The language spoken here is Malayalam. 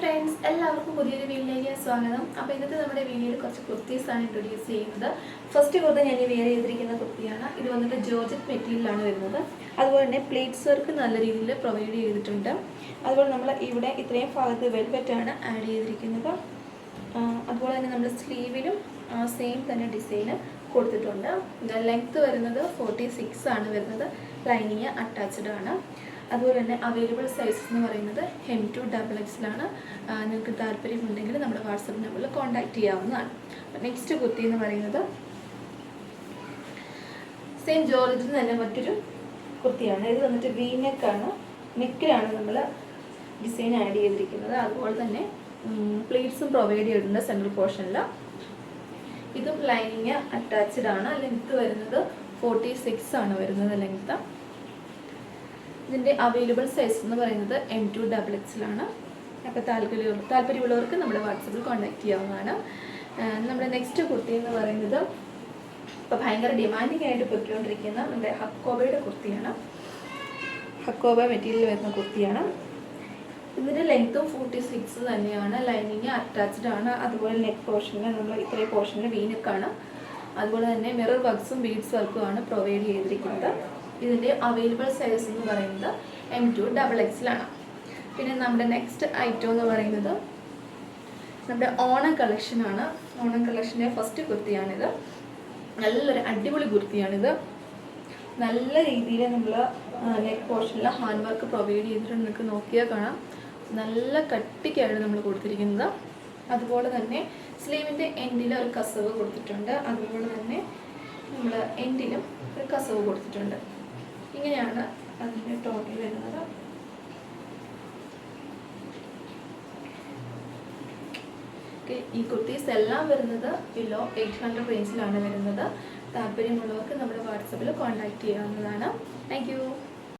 ഫ്രണ്ട്സ് എല്ലാവർക്കും പുതിയൊരു വീഡിയോയിലേക്ക് സ്വാഗതം. അപ്പോൾ ഇന്നത്തെ നമ്മുടെ വീഡിയോയിൽ കുറച്ച് കുർത്തീസാണ് ഇൻട്രൊഡ്യൂസ് ചെയ്യുന്നത്. ഫസ്റ്റ് കുർത്ത ഞാൻ ഈ ചെയ്തിരിക്കുന്ന കുർത്തിയാണ്. ഇത് വന്നിട്ട് ജോർജറ്റ് മെറ്റീരിയലാണ് വരുന്നത്. അതുപോലെ തന്നെ പ്ലേറ്റ്സ് വർക്ക് നല്ല രീതിയിൽ പ്രൊവൈഡ് ചെയ്തിട്ടുണ്ട്. അതുപോലെ നമ്മൾ ഇവിടെ ഇത്രയും ഭാഗത്ത് വെൽവെറ്റാണ് ആഡ് ചെയ്തിരിക്കുന്നത്. അതുപോലെ തന്നെ നമ്മൾ സ്ലീവിലും സെയിം തന്നെ ഡിസൈന് കൊടുത്തിട്ടുണ്ട്. ലെങ്ത്ത് വരുന്നത് ഫോർട്ടി സിക്സ് ആണ് വരുന്നത്. ലൈനിങ് അറ്റാച്ച്ഡ് ആണ്. അതുപോലെ തന്നെ അവൈലബിൾ സൈസസ് എന്ന് പറയുന്നത് എം ടു ഡബിൾ എക്സിലാണ് നിങ്ങൾക്ക് താല്പര്യമുണ്ടെങ്കിൽ നമ്മുടെ വാട്സപ്പ് നമ്പറിൽ കോൺടാക്റ്റ് ചെയ്യാവുന്നതാണ്. നെക്സ്റ്റ് കുർത്തി എന്ന് പറയുന്നത് സെയിം ജോർജിൽ തന്നെ മറ്റൊരു കുർത്തിയാണ് ഇത് വന്നിട്ട് വി നെക്കാണ് നെക്കിലാണ് നമ്മൾ ഡിസൈൻ ആഡ് ചെയ്തിരിക്കുന്നത്. അതുപോലെ തന്നെ പ്ലേറ്റ്സും പ്രൊവൈഡ് ചെയ്തിട്ടുണ്ട് സെൻട്രൽ പോർഷനിൽ ഇതും ലൈനിങ് അറ്റാച്ച്ഡ് ആണ്. ലെങ്ത്ത് വരുന്നത് ഫോർട്ടി സിക്സ് ആണ് വരുന്നത് ലെങ്ത്ത് ഇതിന്റെ അവൈലബിൾ സൈസ് എന്ന് പറയുന്നത് എം ടു ഡബിൾ എക്സിലാണ് അപ്പോൾ താല്പര്യം താല്പര്യമുള്ളവർക്ക് നമ്മുടെ വാട്സപ്പിൽ കോൺടാക്ട് ചെയ്യാവുന്നതാണ്. നമ്മുടെ നെക്സ്റ്റ് കുർത്തി എന്ന് പറയുന്നത് ഇപ്പോൾ ഭയങ്കര ഡിമാൻഡിങ് ആയിട്ട് പൊയ്ക്കൊണ്ടിരിക്കുന്ന നമ്മുടെ ഹക്കോബയുടെ കുർത്തിയാണ്. ഹക്കോബ മെറ്റീരിയൽ വരുന്ന കുർത്തിയാണ്. ഇതിന്റെ ലെങ്ത്തും ഫോർട്ടി സിക്സ് തന്നെയാണ്. ലൈനിങ് അറ്റാച്ച്ഡ് ആണ്. അതുപോലെ നെക്ക് പോർഷനിൽ നമ്മൾ ഇത്രയും പോർഷനിൽ വീനക്കാണ് അതുപോലെ തന്നെ മിറർ വർക്ക്സും ബീഡ്സ് വർക്കും ആണ് പ്രൊവൈഡ് ചെയ്തിരിക്കുന്നത്. ഇതിന്റെ അവൈലബിൾ സൈസ് എന്ന് പറയുന്നത് എം ടു ഡബിൾ എക്സിലാണ് പിന്നെ നമ്മുടെ നെക്സ്റ്റ് ഐറ്റം എന്ന് പറയുന്നത് നമ്മുടെ ഓണം കളക്ഷനാണ് ഓണം കളക്ഷന്റെ ഫസ്റ്റ് കുർത്തിയാണിത്. നല്ലൊരു അടിപൊളി കുർത്തിയാണിത്. നല്ല രീതിയിൽ നമ്മൾ നെക്ക് പോർഷനിൽ ഹാൻഡ് വർക്ക് പ്രൊവൈഡ് ചെയ്തിട്ടുണ്ട്. നിങ്ങൾക്ക് നോക്കിയാൽ കാണാം. നല്ല കട്ടിക്കാണ് നമ്മൾ കൊടുത്തിരിക്കുന്നത്. അതുപോലെ തന്നെ സ്ലീവിന്റെ എൻഡിൽ ഒരു കസവ് കൊടുത്തിട്ടുണ്ട്. അതുപോലെ തന്നെ നമ്മൾ എൻഡിലും ഒരു കസവ് കൊടുത്തിട്ടുണ്ട്. ഇങ്ങനെയാണ് അതിന്റെ ടോട്ടൽ വരുന്നത്. ഈ കുർത്തീസ് എല്ലാം വരുന്നത് ബിലോ എയ്റ്റ് ഹൺഡ്രഡ് റേഞ്ചിലാണ് വരുന്നത്. താല്പര്യമുള്ളവർക്ക് നമ്മുടെ വാട്സപ്പിൽ കോൺടാക്ട് ചെയ്യാവുന്നതാണ്. താങ്ക്